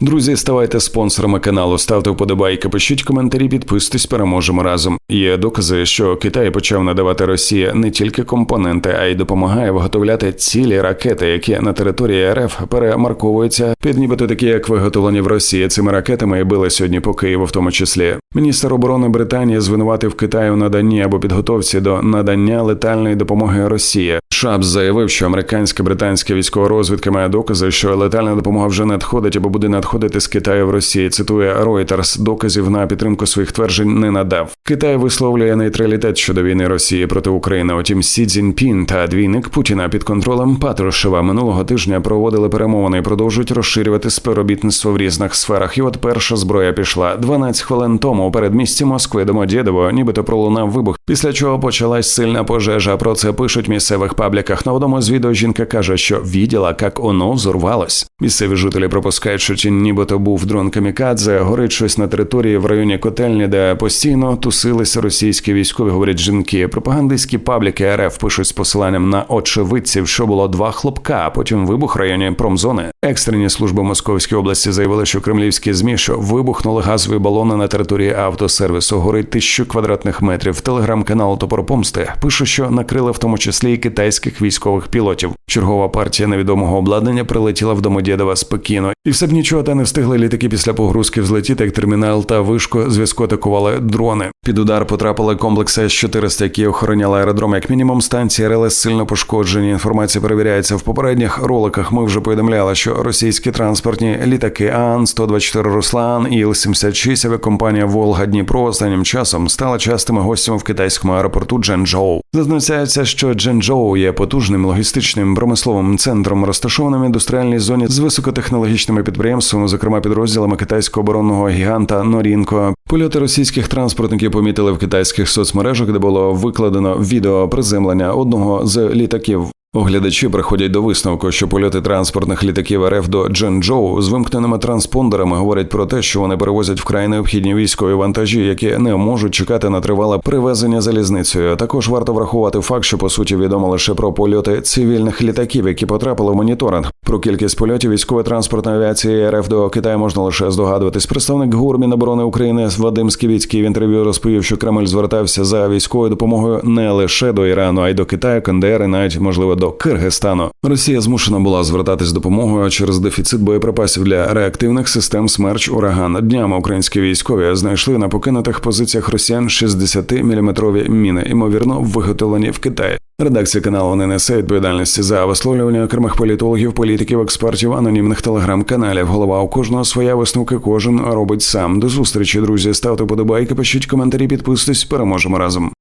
Друзі, ставайте спонсорами каналу, ставте вподобайки, пишіть коментарі, підписуйтесь, переможемо разом. Є докази, що Китай почав надавати Росії не тільки компоненти, а й допомагає виготовляти цілі ракети, які на території РФ перемарковуються під нібито такі, як виготовлені в Росії. Цими ракетами і били сьогодні по Києву, в тому числі. Міністр оборони Британії звинуватив Китай у наданні або підготовці до надання летальної допомоги Росії. Шабс заявив, що американська британська військова розвідка має докази, що летальна допомога вже надходить або буде надходити з Китаю в Росії. Цитує Reuters, доказів на підтримку своїх тверджень не надав. Китай висловлює нейтралітет щодо війни Росії проти України. Утім, Сі Цзіньпін та двійник Путіна під контролем Патрушева минулого тижня проводили перемовини і продовжують розширювати співробітництво в різних сферах. І от перша зброя пішла 12 хвилин тому у передмісті Москви Домодєдово, нібито пролунав вибух. Після чого почалась сильна пожежа. Про це пишуть місцевих пабліках. На одному з відео жінка каже, що відділа, як воно взорвалось. Місцеві жителі пропускають, що чи нібито був дрон камікадзе, горить щось на території в районі котельні, де постійно тусилися російські військові, говорять жінки. Пропагандистські пабліки РФ пишуть з посиланням на очевидців, що було два хлопка, а потім вибух в районі промзони. Екстрені служби Московської області заявили, що кремлівські змі, що вибухнули газові балони на території автосервісу, горить тисячу квадратних метрів. Телеграм-канал Топор Помсти пише, що накрили в тому числі і китайських військових пілотів. Чергова партія невідомого обладнання прилетіла в Домодєдова спокійно, і все б нічого та не встигли літаки після погрузки взлетіти, як термінал та вишку зв'язку атакували дрони. Під удар потрапили комплекси С-400, які охороняли аеродром. Як мінімум, станції РЛС сильно пошкоджені. Інформація перевіряється в попередніх роликах. Ми вже повідомляли, що російські транспортні літаки Ан 124 Руслан і Іл-76 авіакомпанія Волга Дніпро останнім часом стала частими гостями в китайському аеропорту Дженчжоу. Зазначається, що Дженчжоу є потужним логістичним промисловим центром, розташованим в індустріальній зоні з високотехнологічними підприємствами, зокрема підрозділами китайського оборонного гіганта Норінко. Польоти російських транспортників помітили в китайських соцмережах, де було викладено відео приземлення одного з літаків. Оглядачі приходять до висновку, що польоти транспортних літаків РФ до Дженчжоу з вимкненими транспондерами говорять про те, що вони перевозять вкрай необхідні військові вантажі, які не можуть чекати на тривале привезення залізницею. Також варто врахувати факт, що по суті відомо лише про польоти цивільних літаків, які потрапили в моніторинг. Про кількість польотів військової транспортної авіації РФ до Китаю можна лише здогадуватись. Представник ГУР Міноборони України Вадим Сківіцький в інтерв'ю розповів, що Кремль звертався за військовою допомогою не лише до Ірану, а й до Китаю, КНДР і навіть можливо до Киргизстану. Росія змушена була звертатись допомогою через дефіцит боєприпасів для реактивних систем смерч ураган. Днями українські військові знайшли на покинутих позиціях росіян 60-мм міни, ймовірно, виготовлені в Китаї. Редакція каналу не несе відповідальності за висловлювання окремих політологів, політиків, експертів, анонімних телеграм-каналів. Голова у кожного своя висновки, кожен робить сам. До зустрічі, друзі. Ставте подобайки, пишіть коментарі, підписуйтесь. Переможемо разом.